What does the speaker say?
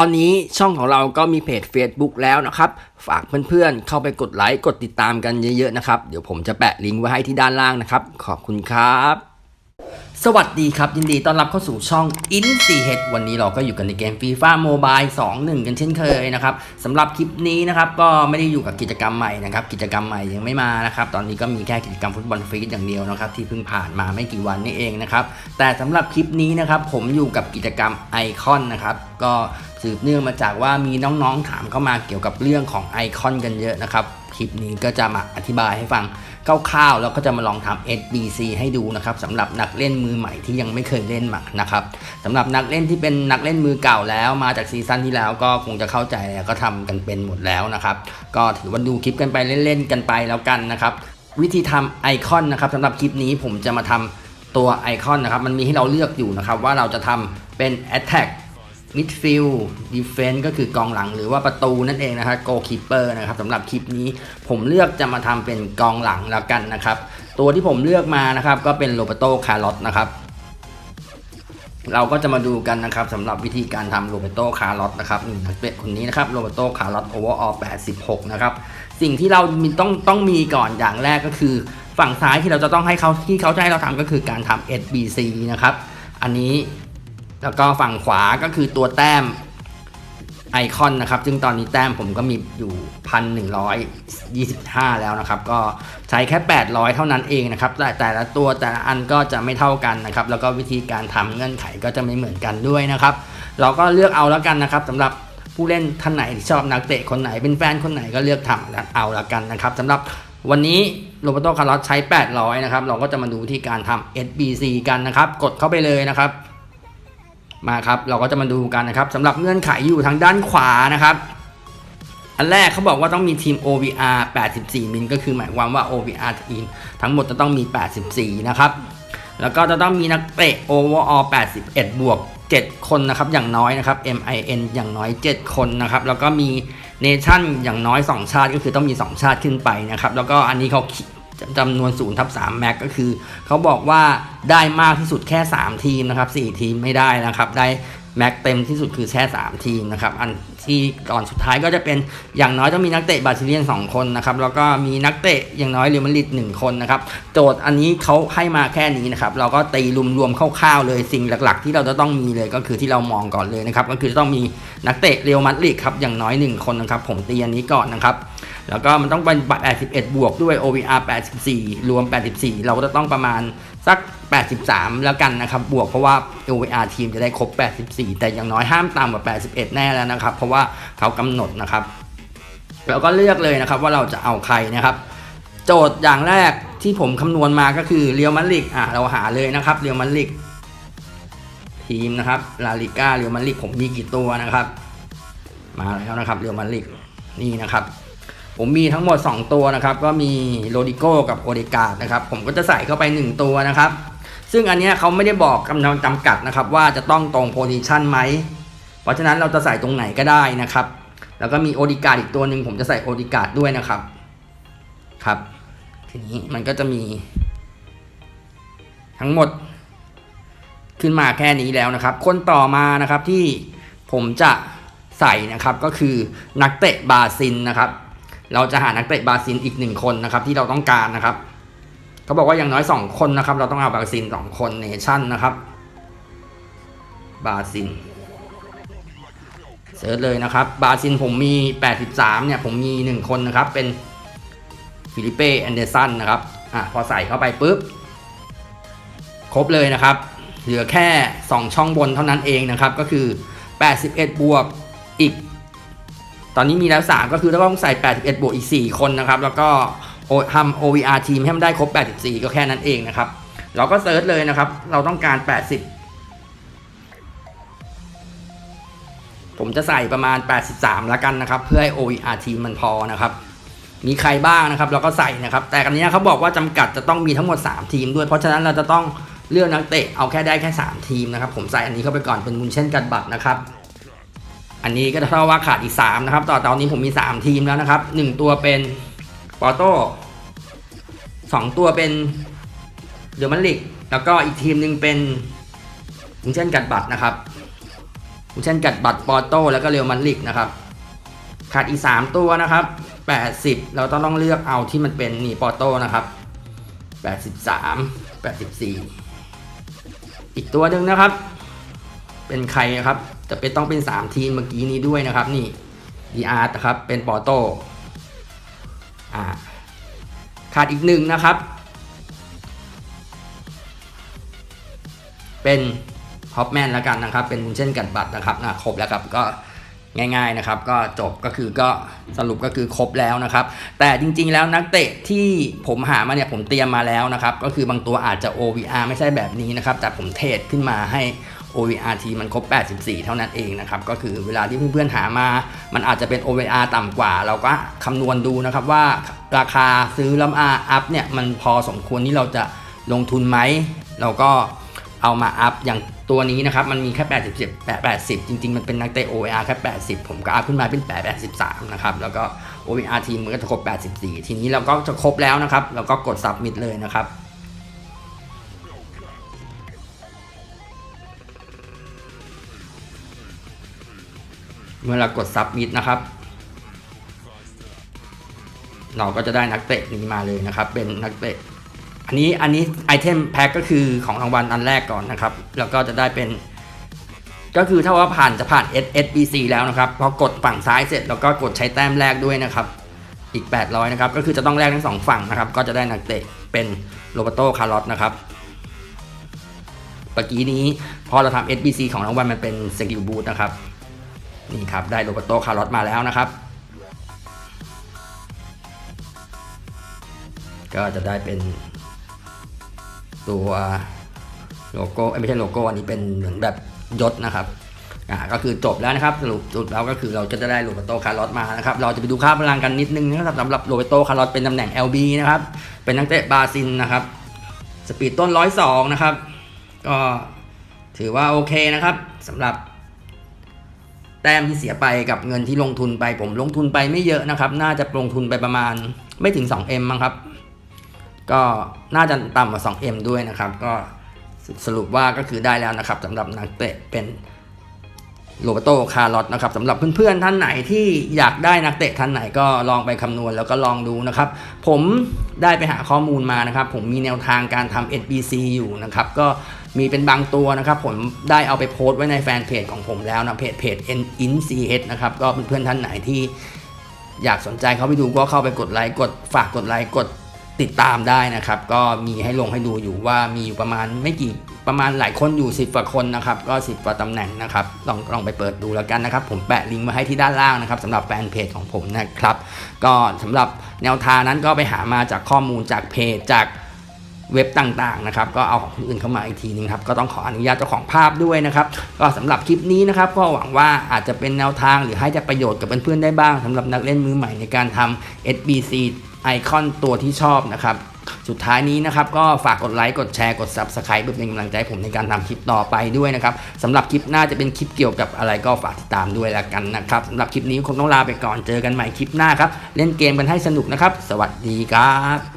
ตอนนี้ช่องของเราก็มีเพจ Facebook แล้วนะครับ ฝากเพื่อนๆ เข้าไปกดไลค์กดติดตามกันเยอะๆนะครับ เดี๋ยวผมจะแปะลิงก์ไว้ให้ที่ด้านล่างนะครับ ขอบคุณครับ สวัสดีครับ ยินดีต้อนรับเข้าสู่ช่อง i n 4 h วันนี้เราก็อยู่กันในเกม FIFA Mobile 2 1 กันเช่นเคยนะครับสำหรับคลิปนี้นะครับก็ไม่ได้อยู่กับกิจกรรมใหม่นะครับ กิจกรรมใหม่ยังไม่มานะครับ ตอนนี้ก็มีแค่กิจกรรมฟุตบอลฟรีดอย่างเดียวนะครับที่เพิ่งผ่านมาไม่กี่วันนี้เองนะครับแต่สำหรับคลิปนี้นะครับผมอยู่กับกิจกรรมไอคอนนะครับก็ สืบเนื่องมาจากว่ามีน้องๆถามเข้ามาเกี่ยวกับเรื่องของไอคอนกันเยอะนะครับ คลิปนี้ก็จะมาอธิบายให้ฟังคร่าวๆแล้วก็จะมาลองทำ SBC ให้ดูนะครับสำหรับนักเล่นมือใหม่ที่ยังไม่เคยเล่นมานะครับสำหรับนักเล่นที่เป็นนักเล่นมือเก่าแล้วมาจากซีซั่นที่แล้วก็คงจะเข้าใจแล้วก็ทำกันเป็นหมดแล้วนะครับก็ถือว่าดูคลิปกันไปเล่นๆกันไปแล้วกันนะครับวิธีทำไอคอนนะครับสำหรับคลิปนี้ผมจะมาทำตัวไอคอนนะครับมันมีให้เราเลือกอยู่นะครับว่าเราจะทำเป็น Attack มิดฟิลด์ดีเฟน s ์ก็คือกองหลังหรือว่าประตูนั่นเองนะครับโกคีเปอร์นะครับสำหรับคลิปนี้ผมเลือกจะมาทำเป็นกองหลังแล้วกันนะครับ ตัวที่ผมเลือกมานะครับก็เป็นโรเบโตคาร์ลอสนะครับเราก็จะมาดูกันนะครับสำหรับวิธีการทำโรเบโตคาร์ลอสนะครับนี่นักเตะคนนี้นะครับโรเบโตคาร์ลอสโอเวอร์ออล86 นะครับ สิ่งที่เราต้องต้องมีก่อนอย่างแรกก็คือ ฝั่งซ้ายที่เราจะต้องให้เขาที่เขาจะให้เราทำก็คือการทำ SBC นะครับ อันนี้ แล้วก็ฝั่งขวาก็คือตัวแต้มไอคอนนะครับ ซึ่งตอนนี้แต้มผมก็มีอยู่พันหนึ่งร้อยยี่สิบห้าแล้วนะครับ ก็ใช้แค่800เท่านั้นเองนะครับ แต่แต่ละตัวแต่ละอันก็จะไม่เท่ากันนะครับ แล้วก็วิธีการทำเงื่อนไขก็จะไม่เหมือนกันด้วยนะครับ เราก็เลือกเอาแล้วกันนะครับสำหรับผู้เล่นท่านไหนที่ชอบนักเตะคนไหนเป็นแฟนคนไหนก็เลือกทำเอาแล้วกันนะครับสำหรับวันนี้โรเบโตคาร์ลอสใช้ 800 นะครับ เราก็จะมาดูที่การทำ SBC กันนะครับ กดเข้าไปเลยนะครับ มาครับเราก็จะมาดูกันนะครับสำหรับเงื่อนไขอยู่ทางด้านขวานะครับ อันแรกเขาบอกว่าต้องมีทีม OVR 84 มิลก็คือหมายความว่า OVR ทีมทั้งหมดจะต้องมี 84 นะครับ แล้วก็จะต้องมีนักเตะ overall 81 บวก 7 คนนะครับอย่างน้อยนะครับ MIN อย่างน้อย 7 คนนะครับ แล้วก็มีเนชั่นอย่างน้อย 2 ชาติก็คือต้องมี 2 ชาติขึ้นไปนะครับ แล้วก็อันนี้เขา จำนวน0ทับ3แม็กก็คือ เขาบอกว่าได้มากที่สุดแค่ 3 ทีมนะครับ4ทีมไม่ได้นะครับ ได้ แม็กเต็มที่สุดคือแค่3ทีมนะครับ อันที่ก่อนสุดท้ายก็จะเป็นอย่างน้อยต้องมีนักเตะบาร์เซเลียน 2 คนนะครับ แล้วก็มีนักเตะอย่างน้อยเรอัลมาดริด1คนนะครับ โจทย์อันนี้เขาให้มาแค่นี้นะครับ เราก็ตีรวมๆคร่าวๆเลยสิ่งหลักๆ ที่เราจะต้องมีเลยก็คือที่เรามองก่อนเลยนะครับ ก็คือต้องมีนักเตะเรอัลมาดริดครับอย่างน้อย 1 คนนะครับ ผมตีอันนี้ก่อนนะครับแล้วก็มันต้องเป็นบัตร81 บวกด้วย OVR 84 รวม 84 เราก็จะต้องประมาณสัก 83 แล้วกันนะครับ บวกเพราะว่า OVR ทีมจะได้ครบ 84 แต่อย่างน้อยห้ามต่ำกว่า 81 แน่แล้วนะครับ เพราะว่าเขากำหนดนะครับแล้วก็เลือกเลยนะครับว่าเราจะเอาใครนะครับ โจทย์อย่างแรกที่ผมคำนวณมาก็คือเรียวมันลิกอะเราหาเลยนะครับเรียวมันลิกทีมนะครับลาลิก้าเรียวมันลิกผมมีกี่ตัวนะครับ มาแล้วนะครับเรียวมันลิกนี่นะครับผมมีทั้งหมด 2 ตัวนะครับ ก็มีโรดิโก้กับโอเดกาดนะครับ ผมก็จะใส่เข้าไป 1 ตัวนะครับ ซึ่งอันนี้เขาไม่ได้บอกกำลังจำกัดนะครับ ว่าจะต้องตรงโพซิชันไหม เพราะฉะนั้นเราจะใส่ตรงไหนก็ได้นะครับ แล้วก็มีโอดิกาดอีกตัวหนึ่งผมจะใส่โอดิกาดด้วยนะครับ ครับ ทีนี้มันก็จะมี ทั้งหมด ขึ้นมาแค่นี้แล้วนะครับ คนต่อมานะครับที่ผมจะใส่นะครับก็คือนักเตะบาซิลนะครับ เราจะหานักเตะบาซิลอีกหนึ่งคนนะครับ ที่เราต้องการนะครับ เขาบอกว่าอย่างน้อย 2 คนนะครับ เราต้องเอาบราซิล2คนเนชั่นนะครับบราซิลเสิร์ชเลยนะครับบราซิลผมมี 83 เนี่ย ผมมี 1 คนนะครับ เป็นฟิลิเป้แอนเดอร์สันนะครับอะพอใส่เข้าไปปุ๊บ ครบเลยนะครับ เหลือแค่ 2 ช่องบนเท่านั้นเองนะครับ ก็คือ 81 บวกอีก ตอนนี้มีแล้ว 3 ก็คือต้องใส่ 81 บวกอีก 4 คนนะครับ แล้วก็ ทำ OVR ทีมให้มันได้ครบ 84 ก็แค่นั้นเองนะครับ เราก็เซิร์ชเลยนะครับ เราต้องการ 80 ผมจะใส่ประมาณ 83 แล้วกันนะครับ เพื่อให้ OVR ทีมมันพอนะครับ มีใครบ้างนะครับ เราก็ใส่นะครับ แต่กันนี้เขาบอกว่าจำกัดจะต้องมีทั้งหมด 3 ทีมด้วย เพราะฉะนั้นเราจะต้องเลือกนักเตะเอาแค่ได้แค่ 3 ทีมนะครับ ผมใส่อันนี้เข้าไปก่อนเป็นมุนเช่นกันบัตรนะครับอันนี้ก็เท่าว่าขาดอีก3นะครับ ต่อตอนนี้ผมมี 3 ทีมแล้วนะครับ 1 ตัวเป็น ปอโต้2ตัวเป็นเดอร์มันลิก แล้วก็อีกทีมหนึ่งเป็นมุนเช่นกันบัตรนะครับเช่นกัดบัตรปอโต้แล้วก็เรอัลมาดริดนะครับ ขาดอีก 3 ตัวนะครับ 80 เราต้องต้องเลือกเอาที่มันเป็นนี่ปอโต้นะครับ 83 84 อีกตัวหนึ่งนะครับ เป็นใครครับจะเป็นต้องเป็น 3 ทีมเมื่อกี้นี้ด้วยนะครับ นี่ดีอาร์นะครับเป็นปอโต้ อ่าขาดอีกหนึ่งนะครับ เป็นฮอปแมนแล้วกันนะครับ เป็นบุญเช่นกันบัตรนะครับครบแล้วครับก็ง่ายๆนะครับ ก็จบก็คือก็สรุปก็คือครบแล้วนะครับ แต่จริงๆแล้วนักเตะที่ผมหามาเนี่ยผมเตรียมมาแล้วนะครับ ก็คือบางตัวอาจจะ OVR ไม่ใช่แบบนี้นะครับ แต่ผมเทรดขึ้นมาให้ OVR ทีมันครบ 84 เท่านั้นเองนะครับ ก็คือเวลาที่เพื่อนๆหามา มันอาจจะเป็น OVR ต่ำกว่า เราก็คำนวณดูนะครับว่าราคาซื้อล้วมาอัพเนี่ยมันพอสมควรที่เราจะลงทุนไหม เราก็เอามาอัพอย่างตัวนี้นะครับ มันมีแค่80 80 จริง ๆ มันเป็นนักเตะ OVR แค่ 80 ผมก็อัพขึ้นมาเป็น83 นะครับ แล้วก็ OVR ทีมมันก็จะครบ 84 ทีนี้เราก็จะครบแล้วนะครับ เราก็กด submit เลยนะครับ เมื่อเรากด submit นะครับ เราก็จะได้นักเตะนี้มาเลยนะครับ เป็นนักเตะ อันนี้อันนี้ไอเทมแพ็คก็คือของรางวัลอันแรกก่อนนะครับ แล้วก็จะได้เป็น ก็คือถ้าว่าผ่านจะผ่าน SSBC แล้วนะครับ พอกดฝั่งซ้ายเสร็จแล้วก็กดใช้แต้มแรกด้วยนะครับ อีก 800 นะครับ ก็คือจะต้องแลกทั้งสองฝั่งนะครับ ก็จะได้นักเตะเป็นโรเบโตคาร์ลอสนะครับเมื่อกี้นี้พอเราทำ SBC ของรางวัลมันเป็นสกิลบูทนะครับ นี่ครับได้โรเบโตคาร์ลอสมาแล้วนะครับ ก็จะได้เป็นตัวโลโก้เอ้ยไม่ใช่โลโก้อันนี้เป็นเหมือนแบบยศนะครับอ่าก็คือจบแล้วนะครับสรุปสุดแล้วก็คือเราจะได้โรเบโตคาร์ลอสมานะครับเราจะไปดูค่าพลังกันนิดนึงนะครับสำหรับโรเบโตคาร์ลอสเป็นตำแหน่ง LB นะครับเป็นนักเตะบราซิลนะครับสปีดต้น 102 นะครับ ก็ถือว่าโอเคนะครับสำหรับ แต้มที่เสียไปกับเงินที่ลงทุนไป ผมลงทุนไปไม่เยอะนะครับ น่าจะลงทุนไปประมาณไม่ถึง 2M มั้งครับ ก็น่าจะต่ำกว่า 2M ด้วยนะครับ ก็สรุปว่าก็คือได้แล้วนะครับสำหรับนักเตะเป็นโรเบโตคาร์ลอสนะครับสำหรับเพื่อนๆท่านไหนที่อยากได้นักเตะท่านไหนก็ลองไปคำนวณแล้วก็ลองดูนะครับ ผมได้ไปหาข้อมูลมานะครับ ผมมีแนวทางการทำ SBC อยู่นะครับ ก็ มีเป็นบางตัวนะครับผมได้เอาไปโพสต์ไว้ในแฟนเพจของผมแล้วนะเพจเพจ n c h นะครับก็เพื่อนๆท่านไหนที่อยากสนใจเข้าไปดูก็เข้าไปกดไลค์กดฝากกดไลค์กดติดตามได้นะครับ ก็มีให้ลงให้ดูอยู่ว่ามีอยู่ประมาณไม่กี่ประมาณหลายคนอยู่ 10กว่าคนนะครับก็ 10กว่าตำแหน่งนะครับลองลองไปเปิดดูแล้วกันนะครับ ผมแปะลิงก์มาให้ที่ด้านล่างนะครับสำหรับแฟนเพจของผมนะครับ ก็สำหรับแนวทางนั้นก็ไปหามาจากข้อมูลจากเพจจาก เว็บต่างๆนะครับก็เอาของคนอื่นเข้ามาอีกทีนึงครับก็ต้องขออนุญาตเจ้าของภาพด้วยนะครับก็สำหรับคลิปนี้นะครับก็หวังว่าอาจจะเป็นแนวทางหรือให้จะประโยชน์กับเพื่อนๆได้บ้างสำหรับนักเล่นมือใหม่ในการทำ SBC ไอคอนตัวที่ชอบนะครับสุดท้ายนี้นะครับก็ฝากกดไลค์กดแชร์กด Subscribe เพื่อเป็นกำลังใจผมในการทำคลิปต่อไปด้วยนะครับสำหรับคลิปหน้าจะเป็นคลิปเกี่ยวกับอะไรก็ฝากติดตามด้วยแล้วกันนะครับสำหรับคลิปนี้คงต้องลาไปก่อนเจอกันใหม่คลิปหน้าครับ เล่นเกมกันให้สนุกนะครับ สวัสดีครับ